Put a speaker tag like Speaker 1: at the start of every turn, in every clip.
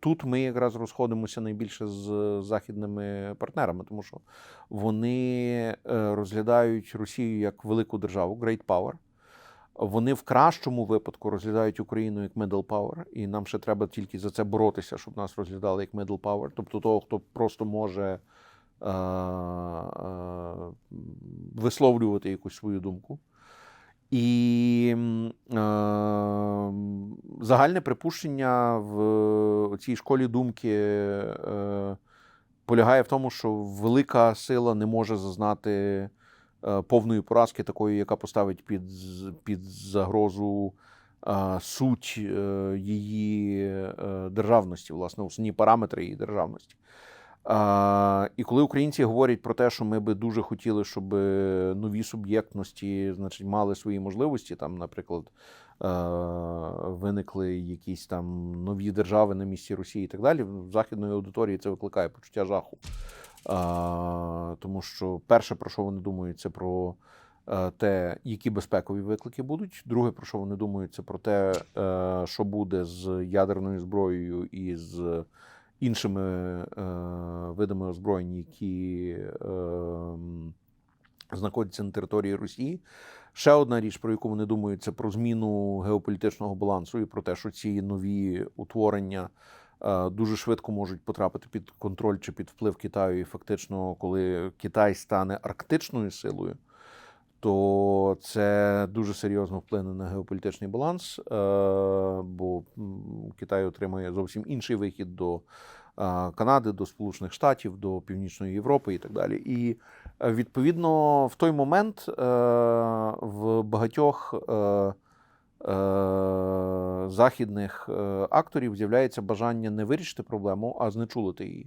Speaker 1: тут ми якраз розходимося найбільше з західними партнерами, тому що вони е, розглядають Росію як велику державу, great power. Вони в кращому випадку розглядають Україну як middle power, і нам ще треба тільки за це боротися, щоб нас розглядали як middle power, тобто того, хто просто може е, е, висловлювати якусь свою думку. І е, загальне припущення в цій школі думки е, полягає в тому, що велика сила не може зазнати е, повної поразки, такої, яка поставить під, під загрозу е, суть е, її е, державності, власне, основні параметри її державності. А, і коли українці говорять про те, що ми би дуже хотіли, щоб нові суб'єктності значить, мали свої можливості, там, наприклад, е, виникли якісь там нові держави на місці Росії і так далі, в західної аудиторії це викликає почуття жаху. А, тому що перше, про що вони думають, це про е, те, які безпекові виклики будуть. Друге, про що вони думають, це про те, е, що буде з ядерною зброєю і з іншими е, видами озброєнь, які е, знаходяться на території Росії. Ще одна річ, про яку вони думають, це про зміну геополітичного балансу і про те, що ці нові утворення е, дуже швидко можуть потрапити під контроль чи під вплив Китаю. І фактично, коли Китай стане арктичною силою, то це дуже серйозно вплине на геополітичний баланс, е, бо Китай отримає зовсім інший вихід до е, Канади, до Сполучених Штатів, до Північної Європи і так далі. І е, відповідно в той момент в багатьох західних акторів з'являється бажання не вирішити проблему, а знечулити її.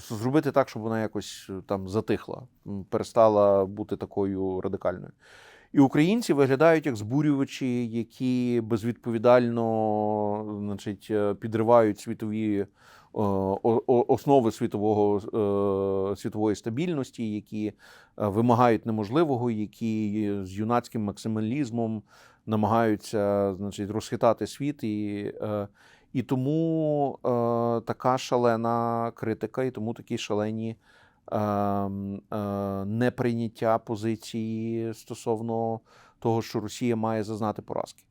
Speaker 1: Зробити так, щоб вона якось е, там затихла, перестала бути такою радикальною. І українці виглядають як збурювачі, які безвідповідально значить, е, підривають світові е, основи світового, світової стабільності, які вимагають неможливого, які з юнацьким максималізмом намагаються значить, розхитати світ. І, і тому е, така шалена критика, і тому такі шалені е, е, неприйняття позиції стосовно того, що Росія має зазнати поразки.